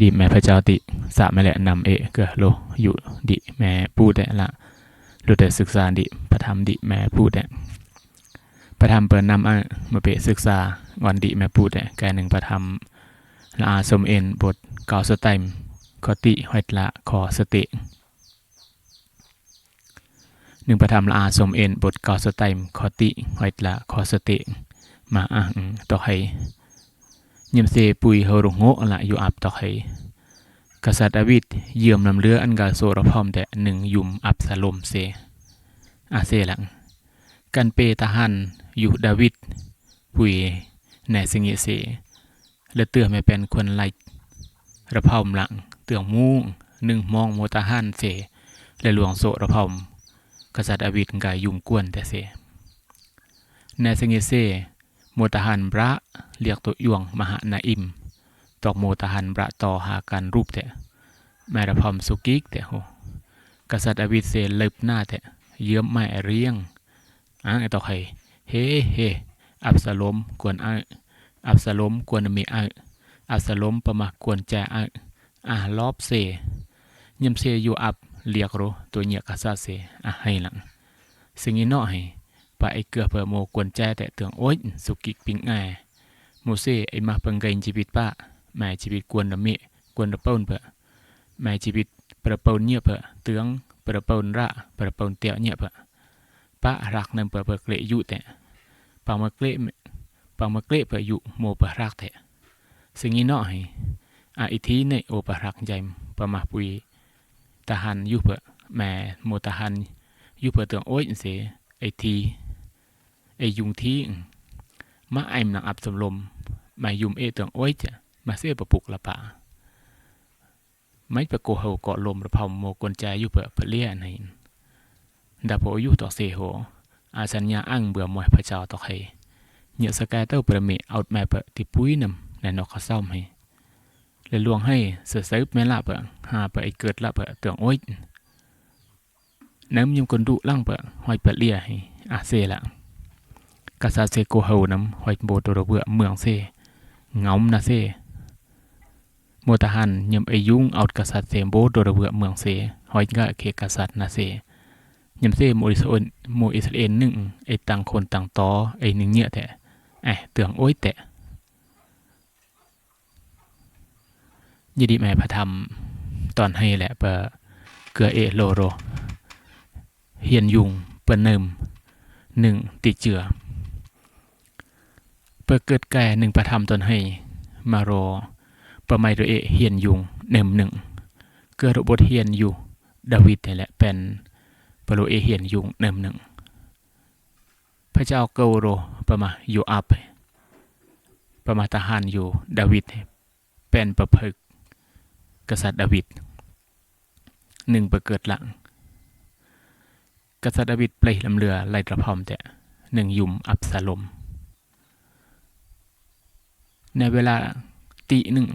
ดิแม่พระเจ้าติสะแม่แหละนำเอเกอโลอยู่ดิแม่พูดแต่ละรู้แต่ศึกษาดิพระธรรมดิแม่พูดแต่พระธรรมเปิดนำเอามาเปศึกษาวันดิแม่พูดแต่แกหนึ่งพระธรรมละอาสมเอ็นบทเกาสไตมขติหอยละขอสติหนึ่งพระธรรมละอาสมเอ็นบทเกาสไตมขติหอยละขอสติมาอ่างต่อให้ ยิมเซปุยเฮรุโงละอยู่อับต่อให้กษัตริย์ดาวิดเยื่อมลำเรืออันกาโซรพร้อมแต่หนึ่งยุมอับสลมเซอาเซหลัง กันเปตาหันอยู่ดาวิดปุยในสิงเสและเตือไม่เป็นคนไล่ระพอมหลัง เตืองมูงหนึ่งมองโมตาหันเสและหลวงโซระพอมกษัตริย์ดาวิดกายยุ่มกวนแต่เสในสิงเส โมตหันพระเรียกตัวยวงมหานาอิม ตอกโมตหันประต่อหาการรูปแต่แม่ระพอมสุกิกแต่โหกษัตริย์อวิเศษเล็บหน้าแต่เยื้อมไม่เรียงอะไอต่อให้เฮ้เฮอับสลมกวนอ้อับสลมกวนมีอ้อับสลมประมากวนแจอ้อะรอบเซยิมเซอยู่อับเรียกโรตัวเหยียกษัตริย์เซอะให้หลังสิ่งนี้เนาะให้ ikah pa mo kuan cha ta tuang oj sukik ping a mo se ai ma panggain chibit pa mai chibit kuan na mi kuan na paun pa mai chibit pra paun nya pa tuang pra paun ra pra paun tiao nya pa pa rak nam pa pa kle yu ta pa ma kle pa ma kle pa yu mo pa rak ta singi no hai a ithi ne o pa rak jaim pa ma pui tahan yu pa ma mo tahan yu pa tuang oj se ai thi ไอยุงทีมาไอมนังอับสมลมมายุมเอเตืองโอ้ยจ้ะมาเสียประปุกละปะไม่ประโกเฮาเกาะลมระพอมโมกนใจอยู่เปะเปเลียในดาโพอยู่ต่อเซโหอาสัญญาอังเบื่อมวยพระเจ้าต่อให้เหยอสกายเต้าประเมเอาแม่เปะที่ปุ้ยนำในนกเขาซ่อมให้เลยลวงให้เสือเซฟแม่ละเปะหาเปะไอเกิดละเปะเตืองโอ้ยน้ำยุมคนดุล่างเปะหอยเปะเลียให้อาเซละ กษัตริย์เซโกเฮาน้ำหอยโบตัวเบื่อเมืองเซงอมนะเซโมตหันยำไอยุงเอากษัตริย์เซมโบตัวเบื่อเมืองเซหอยกะเคกษัตริย์นะเซยำเซโมอิสราเอลโมอิสเอลหนึ่งไอต่างคนต่างต่อไอหนึ่งเนี่ยแต่ไอเตืองโอ้ยแต่ยิดีแม่พระธรรมตอนให้แหละเปอเกือเอโลโร เฮียนยุงเปิ้นเนิมหนึ่งติเจือ ปิดเกิดแก่หนึ่งประทำตนให้มารอประไมโดเอเฮียนยุงเนิมหนึ่งเกิดบทเฮียนอยู่ดาวิดนี่แหละเป็นปโรเอเฮียนยุงเนิมหนึ่งพระเจ้าเกโรประมาอยู่อับประมาทหารอยู่ดาวิดเป็นประเพิกกษัตริย์ดาวิดหนึ่งประเกิดหลัง กษัตริย์ดาวิดเปลยลำเรือไล่ตระพอมแต่หนึ่งยุมอับสลม ในเวลาตีหนึ่ง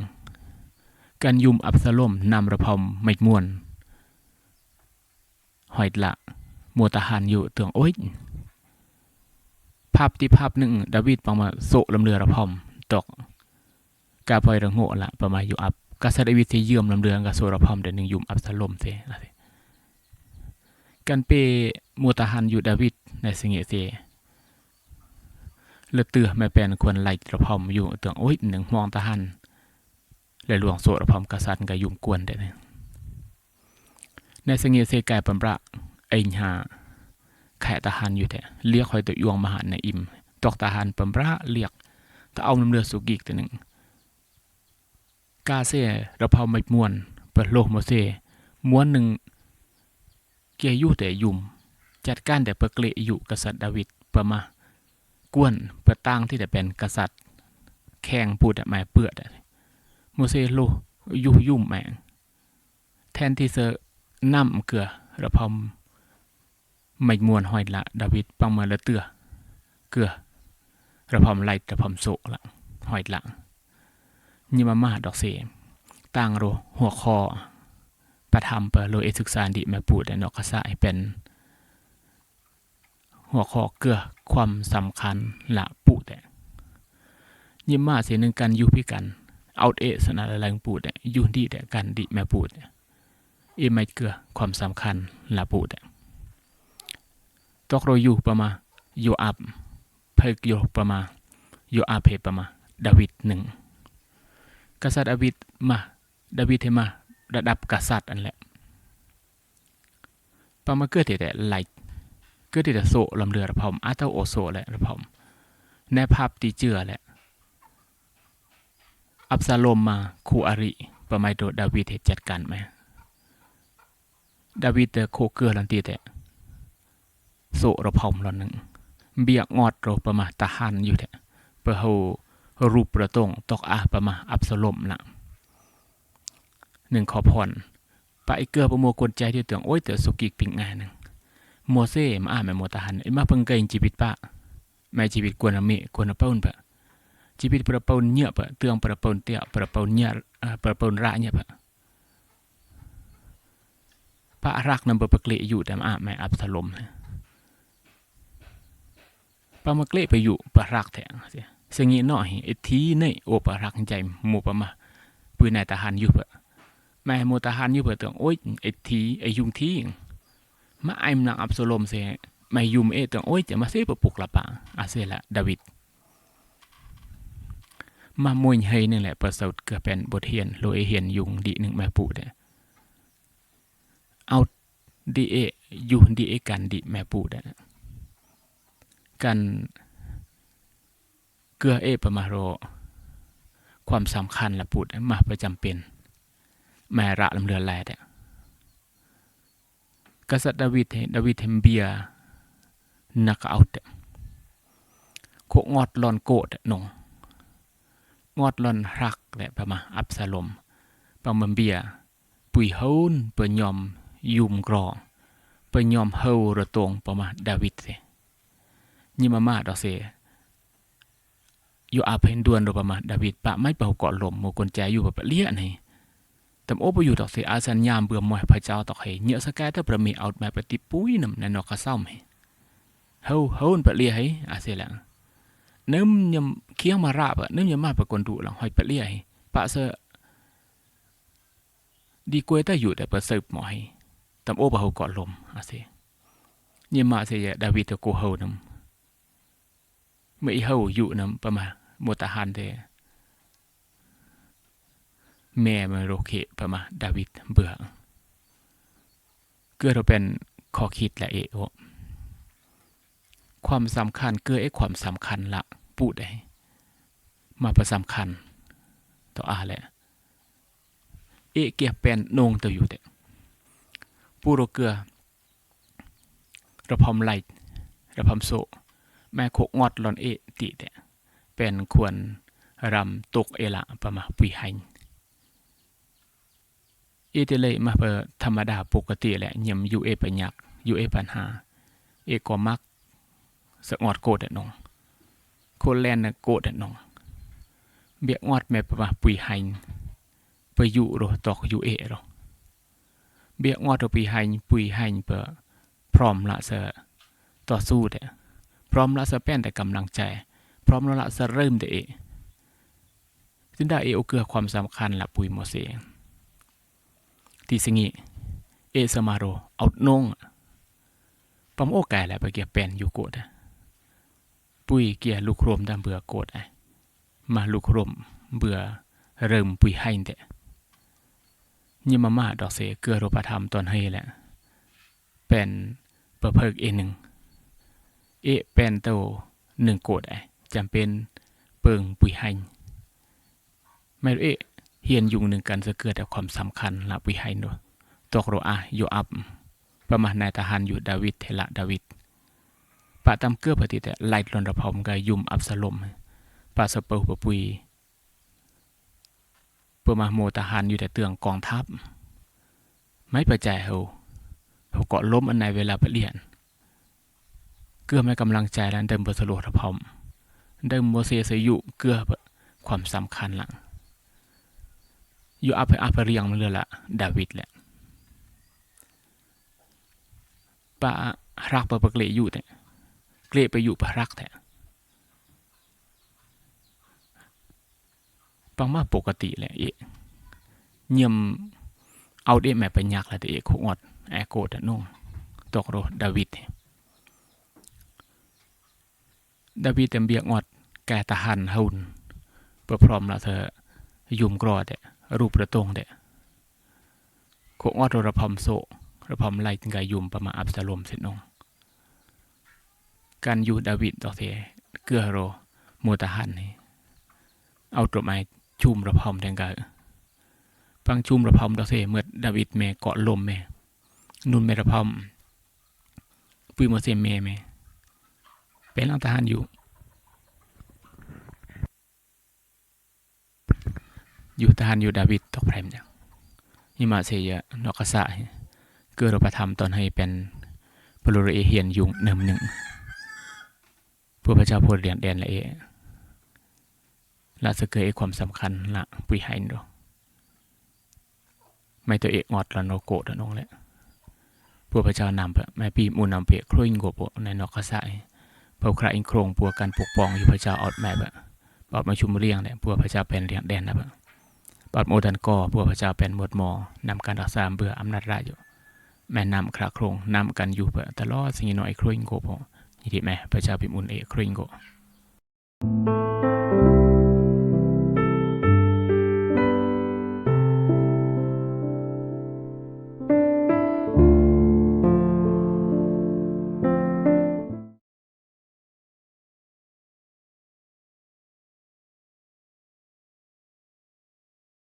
การยุมอับสลมนำระพอมไม่ม่วน หอยละมัวตาหานอยู่เตืองโอ้ย ภาพที่ภาพหนึ่งดาวิดปังมาโซลำเรือระพอมตกกาพอยระโงละประมาณอยู่อับกษัตริย์ดาวิดที่เยื่อมลำเรือกับโซระพอมเดนึงยุมอับสลมเซการเปมัวตาหันอยู่ดาวิดในสิงเอเซ เลือเตือไม่เป็นควรไล่ระพอมอยู่เตืองโอ้ยหนึ่งมองตาหันและหลวงโสระพอมกษัตริย์กับยุ่มกวนได้ในสิงเอเซกายปัมประไอ้หาแขตาหันอยู่แต่เรียกคอยตัวยวงมหาในอิม ตอกตาหันปัมประเรียกตะเอาน้ำเรือสุกิกตัวหนึ่งกาเซระพอมไม่มวนเปิดโลกโมเซม้วนหนึ่งเกียยู่แต่ยุ่ม จัดการแต่เปเกลอยู่กษัตริย์ดาวิดประมา กวนเปิดตั้งที่แต่เป็นกษัตริย์ แข่งพูดหมายเปื้อดโมเสโลยุยุ่มแมงแทนที่จะนำเกลือระพอมไม่มวนหอยละดาวิดปังมาละเตือเกลือระพอมไล่ระพอมโศละหอยละยิมามาดอกเสต่างโรหัวคอประทำเปโลเอศึกษาดิม่ปูดแต่นอกกษายเป็น หัวข้อเกือความสำคัญละปุแต่ยิมมาเสียหนึ่งกันอยู่พิกัน เอาเอสนะแรงปูดเนี่ยอยู่ดีแต่กันดิแม่ปูดเนี่ยเอไม่เกือความสำคัญละปูดเนี่ยตกเราอยู่ประมาอยู่อับเพกอยู่ประมาอยู่อาเพประมาดาวิดหนึ่งกษัตริย์ดาวิดมาดาวิดเทมาระดับกษัตริย์อันแหละปามาเกิดแต่ไหลเกิดแต่โซลำเรือระพอมอาเต้าโอโซแหละระพอมในภาพตีเจือแหละ อับซาโลมมาคู่อริประมาโดดาวิดเหตุจัดการไหมดาวิดแต่โคเกือลันตีแต่โซระพอมลอนหนึ่งเบียกงอดโรประมาตาหันอยู่แต่เปเอารูปประตงตอกอาประมาอับซาลมละหนึ่งขอพรไอเกือประโมกวนใจที่เตืองโอ้ยเตือสุกิกปิงงานหนึ่ง โมเซ่มาอ่านแม่โมตาหันไอมาเพิ่งเกยชีวิตปะแม่ชีวิตกวนอเมกวนอเป้าปะชีวิตประเปาเนียปะเตืองประเปาเตียประเปาเนียประเปาระเนี่ยปะปะรักนำเบอร์ปะเกลอยู่แต่มาอ่านแม่อับซาโลมปะมาเกลไปอยู่ประรักแทงเสียสงี้น่อยไอ้ทีนี่โอปะรักใจหมู่ปะมาปืนนายทหารอยู่ปะแม่โมตาหันอยู่เปิดเตืองโอ้ยไอ้ทีไอ้ยุงที มาไอ้มนางอับโซโลมเสไม่ยุมเอตืองโอ้ยจะมาเสปปุกละปะอาเซละดาวิดมามวยให้นี่แหละประสบเกือเป็นบทเรียนโลเอเฮียนยุงดีหนึ่งแม่ปูเด้เอาดีเออยู่ดีเอกันดีแม่ปูเด้กันเกือเอประมาโร ความสำคัญละปูดมาประจำเป็น แม่ระลำเรือแลเด กษัตริย์ดาวิดดาวิดเทมเบียนักเอาเดโคงอดลอนโกดนงงอดลอนรักแหละประมาอับซาลมประมาเบียปุยเฮนเปยอมยุมกรองเปยอมเฮาระตงประมาดาวิดเสยิมามาดอกเสอยู่อาเพนดวนโดประมาดาวิดปะไม่เป่าเกาะลมโมกนแจอยู่แบบเลี้ยนี่ tam opo yu tok se asan yam bua mo pha chao tok he nya sa ka ta prami out ma prati pui nam na no ka som he ho ho n pa lia he a se lang nem nyam kia ma ra ba nem nyam ma pa kon du lang hoi pa lia he pa sa di kwe ta yu da pa se mo he tam opo ho ko lom a se nyam ma se ya david ko ho nam មិនហៅយុនឹងប្រមាមតហានទេ แม่มาโลเคประมาดาวิดเบื่อเกือเราเป็นข้อคิดและเอโอความสำคัญเกือไอความสำคัญละปูดได้มาประสำคัญต่ออาแหละเอเกียเป็นนงตัวอยู่แต่ปูโรเกือเราพอมไหลเราพอมโซแม่โคกงอดหลอนเอติแต่เป็นควรรำตกเอละประมาปุยหัน อีเตเลยมาเปธรรมดาปกติแหละยำยูเอปัญญักยูเอปัญหา เอก็มักสงอดโกดนองโคแลนนโกดนอง เบียงอดแม่ปะปุยหันไปอยู่โรตอกยูเอโรเบียงอดปุยหันปุยหันเปพร้อมละเสต่อสู้เดพร้อมละเสแป้นแต่กำลังใจ พร้อมละเสเริ่มเดเอจึงได้เอโอเกือความสำคัญละปุยโมเส ทีสิงีเอสมาโรเอานงปมโอกายแหละไปเกียเป็นอยู่โกดปุ้ยเกียลูกรวมดำเบื่อโกดไอมาลูกรวมเบื่อเริ่มปุ้ยให้เดยิมามาดอกเสเกลือรูปธรรมตอนให้แหละ เป็นประเพิกเอหนึ่งเอเป็นโตหนึ่งโกดไอจำเป็นเปิงปุ้ยให้ไม่รู้เอ เฮียนยุงหนึ่งกันจะเกิดแต่ความสำคัญละวิหัยโนตกโรอาโยอับประมาณนายทหารอยู่ดาวิดเทละดาวิดปะตำเกือปฏิแต่ไล่ลนระพอมกายุมอับสลมปาสเปอร์ปปุยเปมาโมทหารอยู่แต่เตืองกองทัพ ไม่ประใจเฮาเขาเกาะล้มอันในเวลาเปลี่ยน เกื้อไม่กำลังใจแล้วเดิมบอร์สโลระพอมเดิมโมเสสยุเกื้อความสำคัญหลัง อยู่อาเพอาเพเรียงมันเลยละดาวิดแหละปะรักปะปะเกลอยู่แต่เกลไปอยู่ปะรักแต่ปังมาปกติแหละเอะเยี่ยมเอาเดแม่ไปยักละเดะคุอดแอโกดะนงตกโรดาวิดดาวิดเต็มเบียกอดแกตะหันหุ่นเพื่อพร้อมละเธอยุมกรอดเดะ รูปประตงเดะโคุอดระพอมโซระพอมไล่ถึงกายยุมประมาอับสลมเสนนงการอยู่ดาวิดดอกเทเกือโรโมตะหันนี่เอาตรไม้ชุมระพอมแทงกาฟังชุมระพอมดอกเทเมื่อดาวิดแม่เกาะลมแม่นุนแม่ระพอมปุยโมเสแม่แม่เป็นลังทหารอยู่ ยู่ทารอยู่ดาวิดตกแพรมจังยิมาเสียนกกษะเกิดรประธรรมตอนให้เป็นพลเรือเอเฮียนยุงเนิมหนึ่งพวพระเจ้าพูดเรียนแดนละเอละสเกยความสำคัญละปุยไฮนโดไม่ตัวเอกงอดละโนโกะละนงแหละพวพระเจ้านำเปะแม่ปีมูนำเปะครุยงโกโปในนกกษัตริย์พวกใครอิงโครงพวการปกป้องอยู่พระเจ้าออดแม่เปะปอดมาชุมเรียงเนี่ยพวพระเจ้าเป็นเรียงแดนนะเปะ ปอดโมดันก็พวกพระเจ้าเป็นหมดหมอนำการรักษาเบื่ออำนาจราอยู่แม่นำคราโครงนำกันอยู่เพื่อตลอดสิ่งน้อยครุ่งโกโปยินดีแม่พระเจ้าพิมุนเอกครุ่งโก